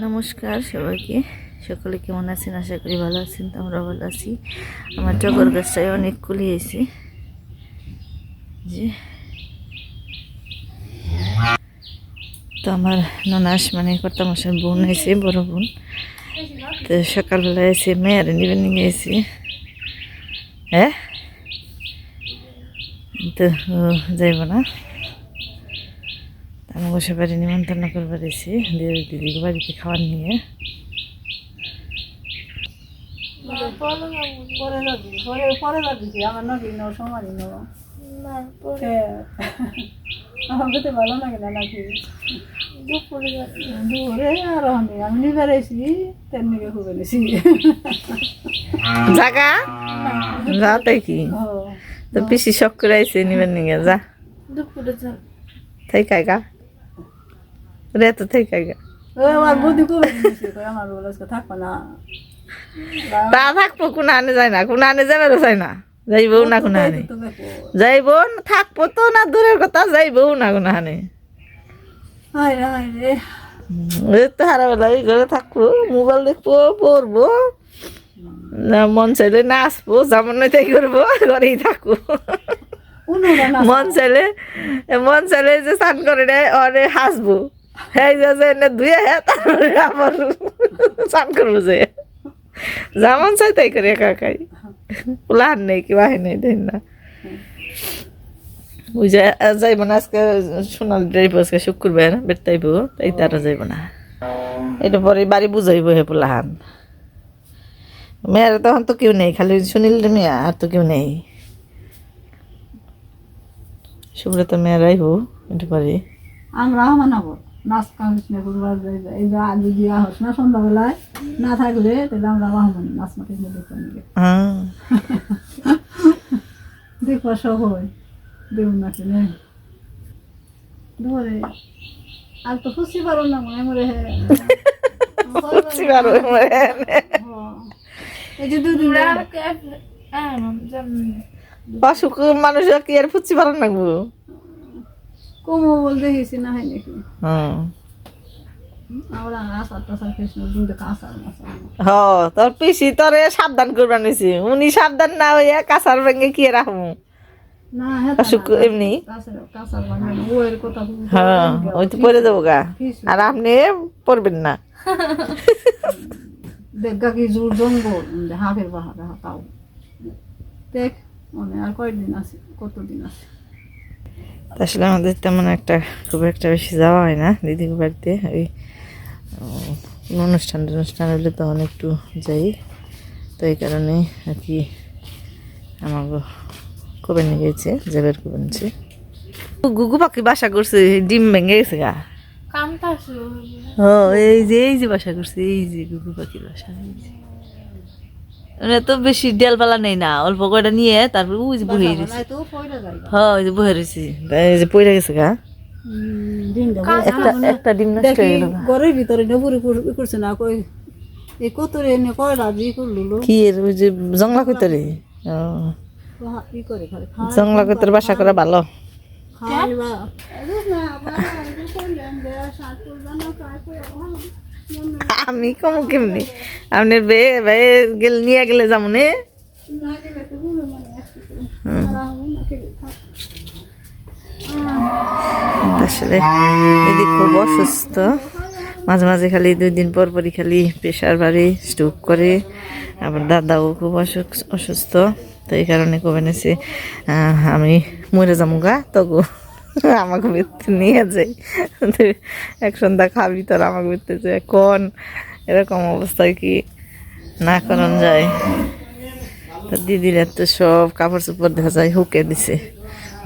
নমস্কার সবাইকে। সকলে কেমন আছেন? আশা করি ভালো আছেন তো আমরা ভালো আছি। আমার টগর গাছটায় অনেক কুলি হয়েছে। যে তো আমার ননাস মানে কর্তা মশার বোন হয়েছে, বড় বোন। তো সকালবেলা এসে মেয়ের নিয়ে এসে হ্যাঁ? তো যাইব না। আমি বসে বাড়ি নিমন্ত্রণ করবার এসে দিদি বাড়িতে খাবার নিয়ে। খেতে ভালো লাগে না নাকি? দুপুরে আর আমি জাগা যা তাই কি? তো পিসি শখ করে আইসে নিবেন নিয়ে যা। দুপুরে যা তাই কাইগা রে তো তাই কাইগা ও আমার বুদ্ধি খুবে আমার থাকব না। তা থাকব কোন আনে যায় না কোন আনে যাবে চাই না। যাইবো না কোন আনে যাইবো না থাকব তো না দূরের কথা যাইবো না কোন আনে তো হারাবেলা এই ঘরে থাকব মোবাইল দেখব পড়ব। না মন চাইলে নাচবো যেমন নয় তাই করব ঘরেই থাকব। না মন চাইলে মন চাইলে যে স্নান করে অরে হাসবো। হ্যাঁ যে এনে ধুয়ে তারপরে আবার স্নান করব যে। যেমন চাই তাই করে একাই। প্লান নেই, কি বাহি নেই, দেন না। ওই যাইব না, আজকে সোনাল যাইব আজকে শুক্রবার বেরতাইব তাই তারা যাইব না। এটা পরে বাড়ি বুঝাইব হে পোলাহান। মেয়ের তখন তো কেউ নেই, খালি সুনীল মেয়ে, আর তো কেউ নেই। সুব্রত মেয়েরাই হো এটা পরে আমরা মানাবো নাচ কামিশনে করবার যাইবে এই যে না সন্ধ্যাবেলায় না থাকলে তাহলে আমরা নাচ মাঠে গিয়ে দেখতে দেখবা সব হয় নাকি নেই ধরে আর তো খুশি পারো না মনে মরে হ্যাঁ। এই যে দুদিন অসুখ মানুষ কি আর ফুচি পারেন লাগবো কমো বল দেখেছি না হয় নাকি? হুম আমরা আসার টাসার কৃষ্ণ দুধে কাঁচার মাছা হ তোর পিসি তোরে সাবধান করবার নিছি। উনি সাবধান না হইয়া কাঁচার ভেঙে কি রাখব হ্যাঁ এমনি। হ্যাঁ ওই তো পরে যাব গা। আর আপনি পড়বেন না। দেখ কি জোর জঙ্গল। হাফের বাহার তাও দেখ মনে আর কয়েকদিন আছে কতদিন আছে? আসলে আমাদের তেমন একটা খুব একটা বেশি যাওয়া হয় না দিদি বাড়িতে। ওই কোনো অনুষ্ঠান অনুষ্ঠান হলে তখন একটু যাই। তো এই কারণে আর কি আমাকে কবে নিয়ে গেছে জেবের কবে নিচ্ছে গুগু পাখি বাসা করছে ডিম ভেঙে গেছে গা। ও এই যে এই যে বাসা করছে এই যে গুগু পাখির বাসা। এই যে। মানে তো বেশি ডেলপালা নেই না অল্প কয়টা নিয়ে তারপর ওই যে বহে রয়েছে তো হ্যাঁ ওই যে বহে রয়েছে এই যে পইরা গেছে গা? দিন একটা একটা ডিম নষ্ট দেখি হয়ে গেল গা। ঘরের ভিতরে নবুরি করছে না কই এই কত রে এনে কয় রাজি করল কি এর ওই যে জংলা কইতরে জংলা বাসা করা ভালো। আমি কম কেমনি? আপনার বে গেল নিয়ে গেলে যাব নে? খুব অসুস্থ। মাঝে মাঝে খালি দুই দিন পর পরই খালি প্রেশার বাড়ে স্ট্রোক করে। আবার দাদাও খুব অসুস্থ। তো এই কারণে কবে নেছে আমি মরে যাব গা, তগো। আমাকে বেরতে নিয়ে যাই। তো এক সন্ধ্যা খাবি, তোর আমাকে বেরতে যে কোন? এরকম অবস্থায় কি না করান যায়। তো দিদির এত সব কাপড় চোপড় দেখা যায় হুকে দিছে,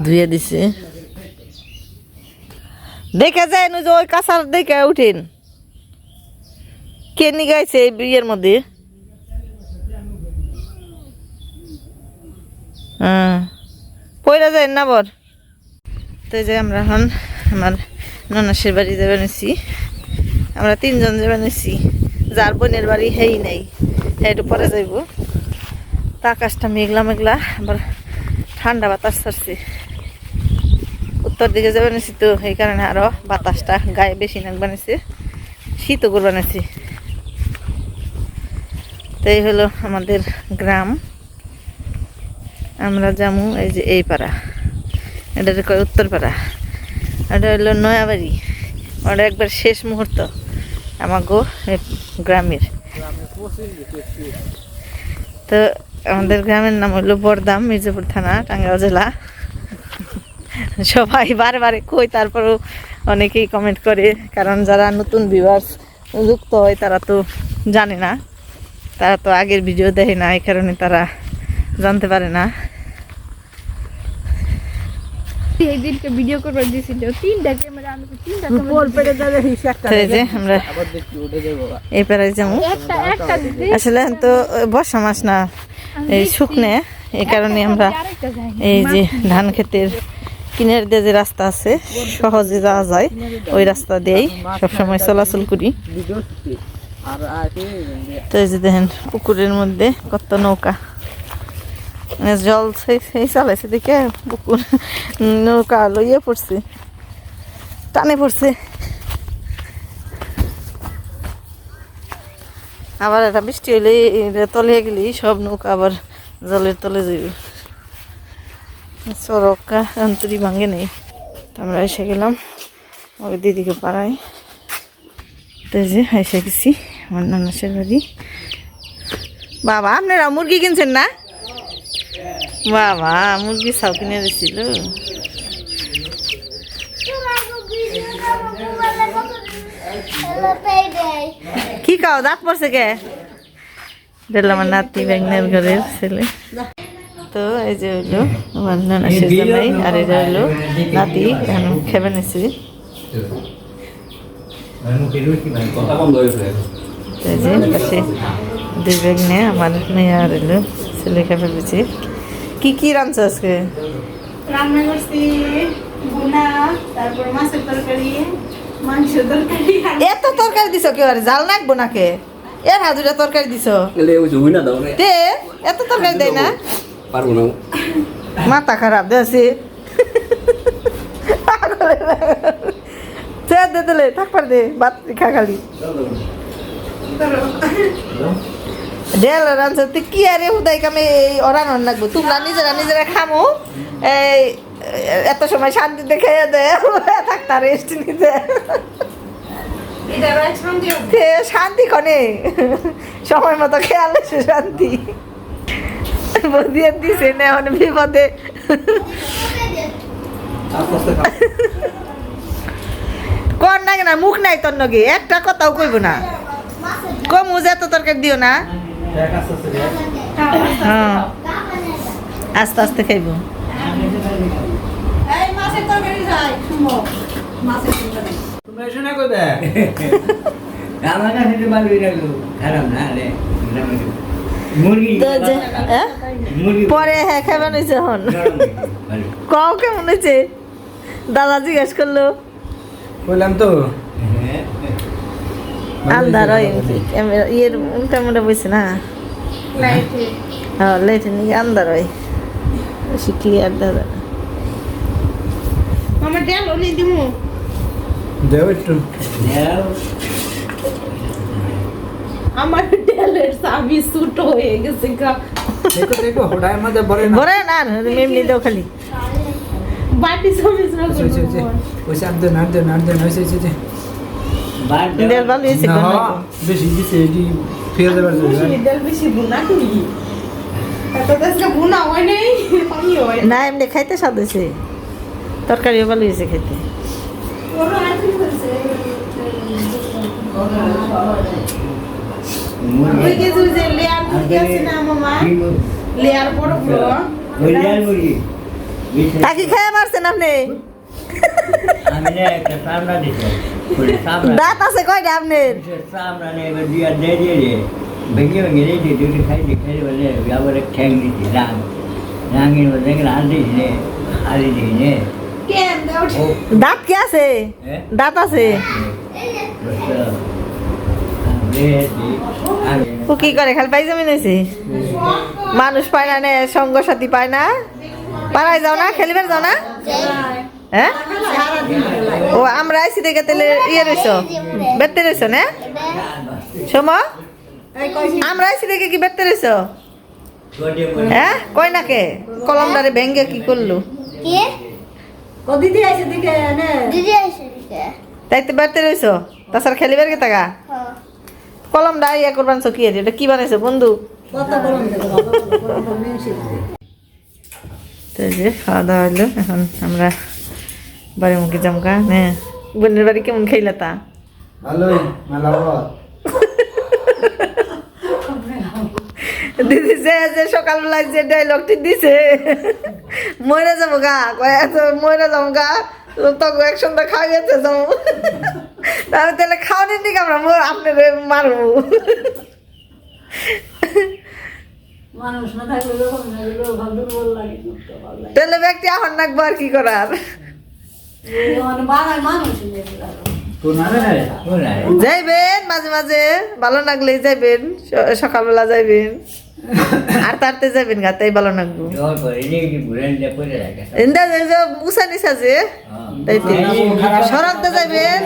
ধুয়ে দিছে। দেখে যায় না যে ওই কাঁচার দেখে উঠেন। কে নিয়ে গেছে এই বিয়ের মধ্যে? হ্যাঁ। পয়লা যায় না বর? তো যে আমরা এখন আমার ননাসের বাড়ি যাবে নিছি আমরা তিনজন যাবে নিছি যার বোনের বাড়ি হেই নাই হেঁটু পরে যাইব। তা আকাশটা মেঘলা মেঘলা, আবার ঠান্ডা বাতাস ছাড়ছে। উত্তর দিকে যাবে নিছি তো, এই কারণে আরও বাতাসটা গায়ে বেশি নাক বানিয়েছে শীত করে বানাইছি তো এই হলো আমাদের গ্রাম। আমরা যামু এই যে এই পাড়া। এটা কয় উত্তরপাড়া, এটা হলো নয়াবাড়ি। ওটা একবার শেষ মুহূর্ত আমার গো গ্রামের। তো আমাদের গ্রামের নাম হলো বরদাম মির্জাপুর থানা, টাঙ্গাইল জেলা। সবাই বারে কই, তারপরেও অনেকেই কমেন্ট করে, কারণ যারা নতুন ভিউয়ার্স যুক্ত হয়, তারা তো জানে না। তারা তো আগের ভিডিও দেয় না, এই কারণে তারা জানতে পারে না। এই দিনকে ভিডিও করবার দিয়েছিল তিনটা ক্যামেরা আমি তিনটা পোল পেটে যাবে হিসেব একটা তো এই যে আমরা এই পাড়ায় যাব একটা একটা দিতে আসলে তো বর্ষা মাস না এই শুকনে এই কারণে আমরা এই যে ধান ক্ষেতের কিনের দিয়ে যে রাস্তা আছে সহজে যাওয়া যায়। ওই রাস্তা দিয়েই সবসময় চলাচল করি। তো এই যে দেখেন পুকুরের মধ্যে কত নৌকা। জল সেই চালাইছে দেখে পুকুর নৌকা লইয়ে পড়ছে টানে পড়ছে আবার একটা বৃষ্টি হইলে এটা তলে গেলে সব নৌকা আবার জলের তলে যাবে সড়কা অন্তরি ভাঙে নেই আমরা এসে গেলাম ওই দিদিকে পাড়ায় তো যে এসে গেছি আমার নানাসের বাড়ি বাবা আপনারা মুরগি কিনছেন না বাবা, মুরগি সাউ কিনে দিছিল। কি খাও? দাঁত পড়ছে কে? আমার নাতি ব্যাগনের ঘরের ছেলে। তো এই যে হইল আমার নানা জামাই আর এটা নাতি, এখন খেবে নিছি। এই যে দুই ব্যাগ আমার মেয়ে আর ছেলে খেবে পেয়েছি কি কি রাঁধছো আজকে? রান্না করছি ভুনা তারপর মাছের তরকারি মাংস তরকারি। এত তরকারি দিছো কেউ আর? জাল নাকবো নাকে? এর হাজুরা তরকারি দিছো? তে এত তরকারি দেয় না? পারব না। মাথা খারাপ দেছি দে দিলে থাকবার দে বাত খা খালি। ডেল রানছে তুই কি আরে হুদাই কামে এই অরান নাকবো তোমরা নিজেরা নিজেরা খামো। এই, এত সময় শান্তিতে খেয়ে দে থাকতা রেস্ট নিতে। শান্তি কনে? সময় মতো খেয়াল এসে শান্তি। বুঝিয়ে দিছে না মানে বিপদে। কর না, মুখ নাই তোর নগে। একটা কথাও কইব না। কম, যে তো তরকারি দিও না। হ্যাঁ আস্তে আস্তে খাইব। পরে হ্যাঁ হয়েছে কও কেমন হয়েছে দাদা জিজ্ঞেস করল। বললাম তো। হ্যাঁ, আন্দার ইয়ের উল্টা মুল্টা বসে না। হ্যাঁ আন্দার হয় বেশি ক্লিয়ার দাদা আমার ডাল ওলি দিমু দেও একটু দাও। আমার ডালের চাবি সুটো হয়ে গেছে গা দেখো দেখো হোডায়ের মধ্যে বলে না বলে না এমনি দাও খালি বাটি না ওইসে, ওইসে, ওইসে। ওইসে আনতে না আনতে না আনতে না ওইসে। বাদ দাও। দেড় ভালো হয়েছে বেশি দিছে এটি দেবার জন্য ডাল বেশি বুনা করি এত দেশকে বুনা হয় নাই আমি হয় না এমনি খাইতে স্বাদ হয়েছে তরকারিও ভালো হয়েছে খেতে ওর আর কি হয়েছে মুরগি। ওই যে যে লেয়ার মুরগি আছে না মামা কি মুরগি? লেয়ার বড় বড় ওই লাল মুরগি। বিশাল। কাকি খেয়ে মারছেন আপনি দাঁত আছে কয়টা আপনার? ভেঙে ভেঙে দুটো বলে আবার ঠ্যাং রাং রাঙের মধ্যে রান দাঁত কি আছে? হ্যাঁ দাঁত আছে? ও কি করে খালি পাই জমি নিয়েছে? মানুষ পায় না নে সঙ্গ সাথী পায় না। পাড়ায় যাও না খেলিবার যাও না? হ্যাঁ? ও আমরা আইসি দেখে তাহলে ইয়ে রইছ বেতে রইছ না? সোম? আমরা আইসি দেখে কি বেতে রইছ? হ্যাঁ? কই নাকে কলমটারে ভেঙ্গে কি করল? কে? নে? তাই তো বেতে রইছ? তাছাড়া খেলিবার কে টাকা হ্যাঁ। কলমটা ইয়ে করবান কি আছে এটা কি বানাইছো বন্ধু? তো যে খাওয়া দাওয়া হইল এখন আমরা বাড়ি মুখে জমকা হ্যাঁ বোনের বাড়ি কেমন খাইলা তা দিদি যে যে সকালবেলায় যে ডায়লগটি দিছে মরে যাব গা মরে যাব গা তখন একসঙ্গে খাইয়েছে যাব তাহলে তাহলে খাওয়ানোর দিকে আমরা মর- আপনাকে মারবো তাহলে ব্যক্তি আহর নাকবো আর কি করার যাইবেন মাঝে মাঝে। ভালো লাগলেই যাইবেন সকালবেলা যাইবেন। আর তারতে যাইবেন গা তাই ভালো লাগবো উষা নিশা যে তাইতে সড়কতে যাইবেন।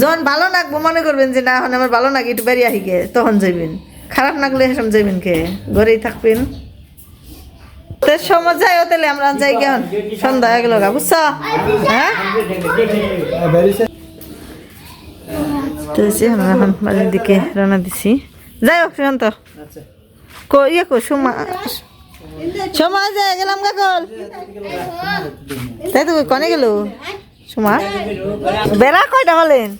যখন ভালো লাগবো মনে করবেন যে না এখন আমার ভালো লাগে একটু বেরিয়ে আহিকে তখন যাইবেন। খারাপ লাগলে হেসম যাইবেন কে ঘরেই থাকবেন। তো সময় যাই তাহলে আমরা যাই কেন সন্ধ্যা হয়ে গেল গা, বুঝছ? হ্যাঁ? দিকে রওনা দিছি। যাই হোক ইয়ে সুমা যায়, গেলাম তাই কনে গেল? সুমা? বলেন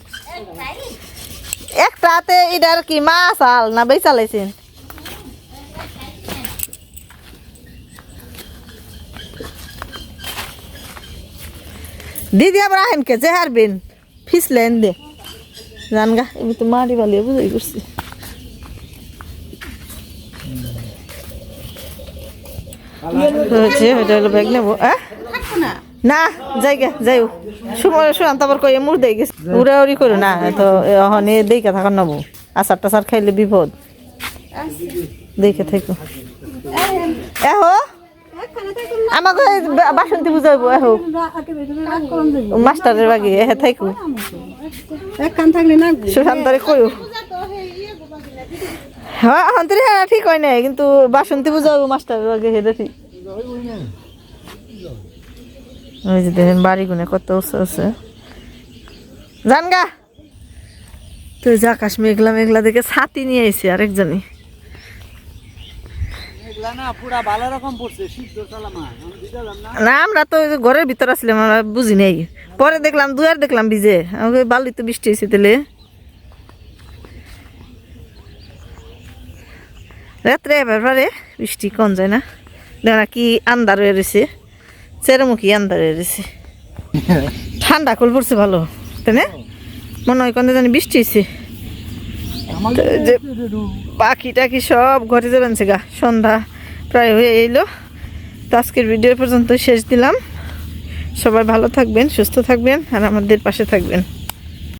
একটাতে এটার কি, মাছ আল না বেই দিদি আবার আহেন কে যে হারবেন ফিসলেন দে জান গা এমনি তো মারি বালিয়ে বুঝাই করছি। না যাই গে যাইও। সময় শুনান তারপর কই মুর দেই গেছে। উড়া উড়ি করো, না, তো হনে দেখে থাকার নেব। আচার টাচার খাইলে বিপদ। দেখে থাকো। এহো আমাকে বাসন্তী বুঝাইবো দেব মাস্টারের বাগে এহে থাকো এক কান থাকলে না সুশান্তরে কইও। হ্যাঁ অন্তরে হ্যাঁ ঠিক হয় নাই, কিন্তু বাসন্তী বুঝাবো মাস্টারের বাগে হেডে ঠিক ওই যে দেখেন বাড়ি গুনে কত উঁচু আছে। জান গা তো যে আকাশ মেঘলা মেঘলা দেখে ছাতি নিয়ে আইসি আরেকজনই। না আমরা তো ঘরের ভিতর আসলাম আমরা বুঝি নাই। পরে দেখলাম দুয়ার দেখলাম ভিজে। আমাকে বালি তো বৃষ্টি হয়েছে তাহলে। রাত্রে এবার পারে বৃষ্টি কম যায় না। দেখো কি আন্দার হয়ে রয়েছে। চেরমুখী আন্দার হয়ে রয়েছে। ঠান্ডা কল পড়ছে ভালো তাই না? মনে হয় কোন জানি বৃষ্টি হয়েছে। যে পাখি টাকি সব ঘরে যাবেন গা সন্ধ্যা। প্রায় হয়ে এলো। তো আজকের ভিডিও পর্যন্ত শেষ দিলাম। সবাই ভালো থাকবেন, সুস্থ থাকবেন, আর আমাদের পাশে থাকবেন।